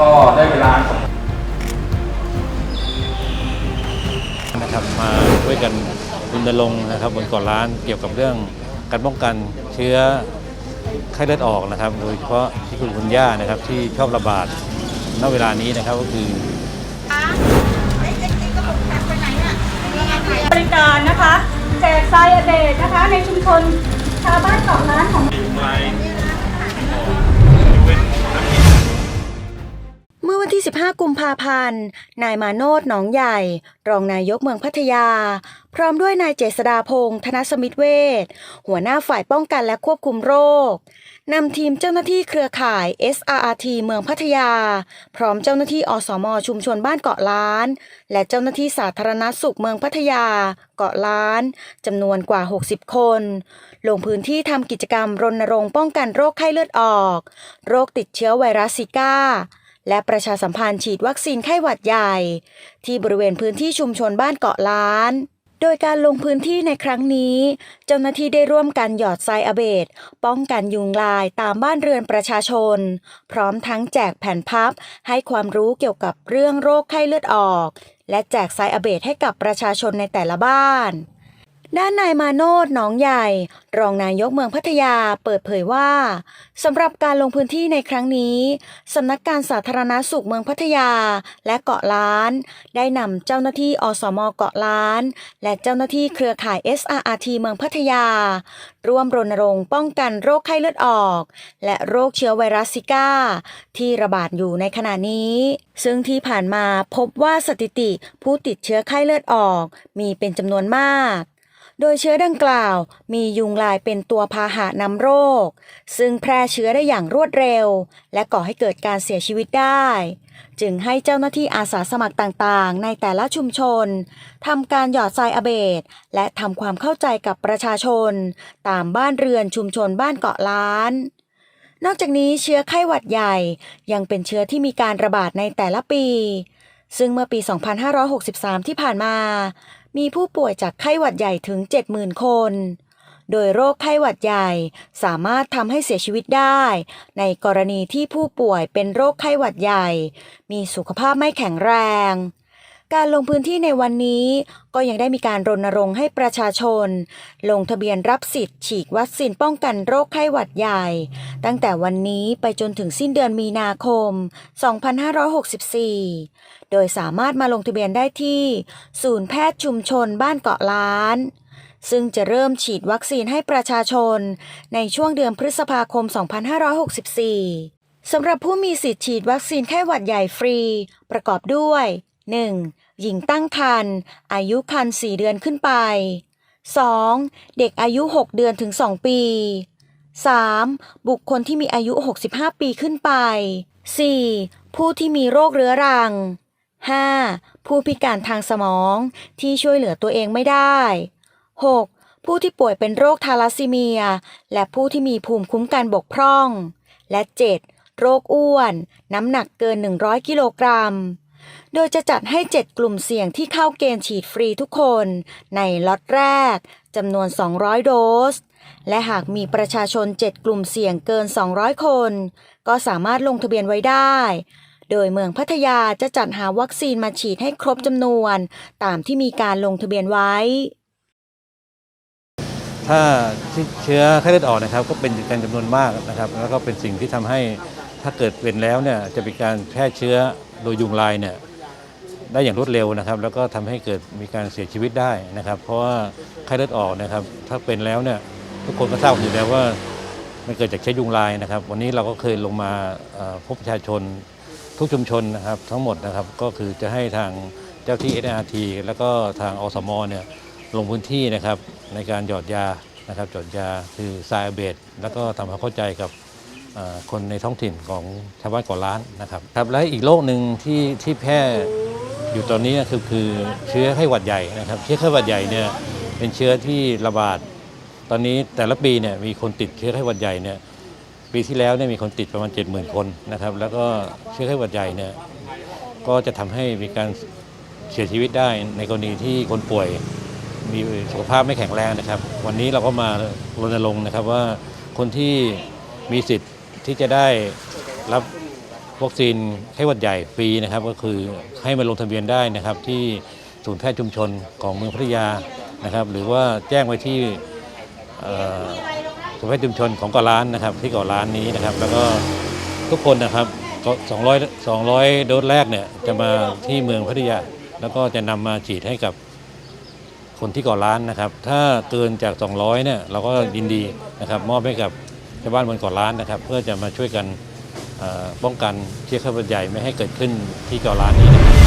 ก็ได้เวลานะครับมาช่วยกันรณรงค์นะครับบนเกาะล้านเกี่ยวกับเรื่องการป้องกันเชื้อไข้เลือดออกนะครับ โดยเฉพาะที่คุณคุณย่านะครับที่ชอบระบาดณเวลานี้นะครับก็คือบริการนะคะ แจกไซอเดตนะคะ ในชุมชนชาวบ้านเกาะล้านของ เมื่อวันที่15กุมภาพันธ์ นายมาโนดหนองใหญ่ รองนายกเมืองพัทยา พร้อมด้วยนายเจษดาพงษ์ธนสมิทธเวชหัวหน้าฝ่ายป้องกันและควบคุมโรคนำทีมเจ้าหน้าที่เครือข่าย SRRT เมืองพัทยา พร้อมเจ้าหน้าที่อสมชุมชนบ้านเกาะล้าน และเจ้าหน้าที่สาธารณสุขเมืองพัทยา เกาะล้านจำนวนกว่า 60 คน ลงพื้นที่ทำกิจกรรมรณรงค์ป้องกันโรคไข้เลือดออก โรคติดเชื้อไวรัสซิก้า และประชาสัมพันธ์ฉีดวัคซีนไข้หวัดใหญ่ ที่บริเวณพื้นที่ชุมชนบ้านเกาะล้าน โดยการลงพื้นที่ในครั้งนี้ เจ้าหน้าที่ได้ร่วมกันหยอดทรายอเบดป้องกันยุงลายตามบ้านเรือนประชาชน พร้อมทั้งแจกแผ่นพับ ให้ความรู้เกี่ยวกับเรื่องโรคไข้เลือดออก และแจกทรายอเบดให้กับประชาชนในแต่ละบ้าน ด้านนายมาโนดหนองใหญ่ รองนายกเมืองพัทยาเปิดเผยว่าสำหรับการลงพื้นที่ในครั้งนี้สำนักการสาธารณาสุขเมืองพัทยาและเกาะล้าน ได้นำเจ้าหน้าที่อสมเกาะล้าน และเจ้าหน้าที่เครือข่าย SRRT เมืองพัทยา ร่วมรณรงค์ป้องกันโรคไข้เลือดออก และโรคเชื้อไวรัสซิก้า ที่ระบาดอยู่ในขณะนี้ ซึ่งที่ผ่านมาพบว่าสถิติผู้ติดเชื้อไข้เลือดออกมีเป็นจำนวนมาก โดยเชื้อดังกล่าวมียุงลายเป็นตัวพาหะนำโรค ซึ่งแพร่เชื้อได้อย่างรวดเร็ว และก่อให้เกิดการเสียชีวิตได้ จึงให้เจ้าหน้าที่อาสาสมัครต่างๆ ในแต่ละชุมชนทำการหยอดทรายอเบดและทำความเข้าใจกับประชาชน ตามบ้านเรือนชุมชนบ้านเกาะล้านนอกจากนี้เชื้อไข้หวัดใหญ่ยังเป็นเชื้อที่มีการระบาดในแต่ละปี ซึ่งเมื่อปี 2563 ที่ผ่านมา มีผู้ป่วยจากไข้หวัดใหญ่ถึง 70,000 คน โดยโรคไข้หวัดใหญ่สามารถทำให้เสียชีวิตได้ ในกรณีที่ผู้ป่วยเป็นโรคไข้หวัดใหญ่ มีสุขภาพไม่แข็งแรง การลงพื้นที่ในวันนี้ก็ยังได้มีการรณรงค์ให้ประชาชน ลงทะเบียนรับสิทธิ์ฉีดวัคซีนป้องกันโรคไข้หวัดใหญ่ ตั้งแต่วันนี้ไปจนถึงสิ้นเดือนมีนาคม 2564 โดยสามารถมาลงทะเบียนได้ที่ ศูนย์แพทย์ชุมชนบ้านเกาะล้าน ซึ่งจะเริ่มฉีดวัคซีนให้ประชาชน ในช่วงเดือนพฤษภาคม 2564สำหรับผู้มีสิทธิ์ฉีดวัคซีนไข้หวัดใหญ่ฟรี ประกอบด้วย 1. หญิงตั้งครรภ์อายุครรภ์4เดือนขึ้นไป 2. เด็กอายุ 6 เดือนถึง 2 ปี 3. บุคคลที่มีอายุ 65 ปีขึ้นไป 4. ผู้ที่มีโรคเรื้อรัง 5. ผู้พิการทางสมองที่ช่วยเหลือตัวเองไม่ได้ 6. ผู้ที่ป่วยเป็นโรคทาลัสซีเมีย และผู้ที่มีภูมิคุ้มกันบกพร่อง และ 7. โรคอ้วน น้ำหนักเกิน 100 กิโลกรัม โดยจะจัดให้ 7 กลุ่มเสี่ยงที่เข้าเกณฑ์ฉีดฟรีทุกคน ในล็อตแรกจำนวน 200 โดส และหากมีประชาชน 7 กลุ่มเสี่ยงเกิน 200 คน ก็สามารถลงทะเบียนไว้ได้ โดยเมืองพัทยาจะจัดหาวัคซีนมาฉีดให้ครบจำนวน ตามที่มีการลงทะเบียนไว้ ถ้าเชื้อไข้เลือดออกนะครับ ก็เป็นกันจำนวนมากนะครับ แล้วก็เป็นสิ่งที่ทำให้ถ้าเกิดเป็นแล้วเนี่ยจะเป็นการแพร่เชื้อ โดยยุงลายเนี่ยได้อย่างรวดเร็วนะครับ แล้วก็ทำให้เกิดมีการเสียชีวิตได้นะครับ เพราะว่าไข้เลือดออกนะครับ ถ้าเป็นแล้วเนี่ยทุกคนก็ทราบอยู่แล้วว่ามันเกิดจากเชื้อยุงลายนะครับ วันนี้เราก็เคยลงมาพบประชาชนทุกชุมชนนะครับทั้งหมดนะครับก็คือจะให้ทางเจ้าที่ SRT แล้วก็ทางอสมเนี่ยลงพื้นที่นะครับในการหยอดยานะครับหยอดยาคือไซอาเบดแล้วก็ทำความเข้าใจกับ คนในท้องถิ่นของชาวบ้านเก่อล้านนะครับครับและอีกโรคหนึ่งที่ที่แพร่อยู่ตอนนี้คือคือเชื้อไข้หวัดใหญ่นะครับเชื้อไข้หวัดใหญ่เนี่ยเป็นเชื้อที่ระบาด ตอนนี้แต่ละปีเนี่ยมีคนติดเชื้อไข้หวัดใหญ่เนี่ยปีที่แล้วเนี่ยมีคนติดประมาณ 70,000 คนนะครับแล้วก็เชื้อไข้หวัดใหญ่เนี่ยก็จะทำให้มีการเสียชีวิตได้ในกรณีที่คนป่วยมีสุขภาพไม่แข็งแรงนะครับ วันนี้เราก็มารณรงค์นะครับว่าคนที่มีสิทธิ์ ที่จะได้รับวัคซีนไข้หวัดใหญ่ฟรีนะครับ ก็คือให้มาลงทะเบียนได้นะครับ ที่ศูนย์แพทย์ชุมชนของเมืองพัทยานะครับ หรือว่าแจ้งไว้ที่ศูนย์แพทย์ชุมชนของเกาะล้านนะครับ ที่เกาะล้านนี้นะครับ แล้วก็ทุกคนนะครับ200 200 โดสแรกเนี่ยจะมาที่เมืองพัทยา แล้วก็จะนำมาฉีดให้กับคนที่เก่อร้านนะครับ ถ้าเกินจาก 200เนี่ยเราก็ยินดีนะครับมอบให้กับาวบ้านบนเก่อร้านนะครับ เพื่อจะมาช่วยกันป้องกันเชื้อไข้หวัดใหญ่ไม่ให้เกิดขึ้นที่ก่อร้านนี้นะครับ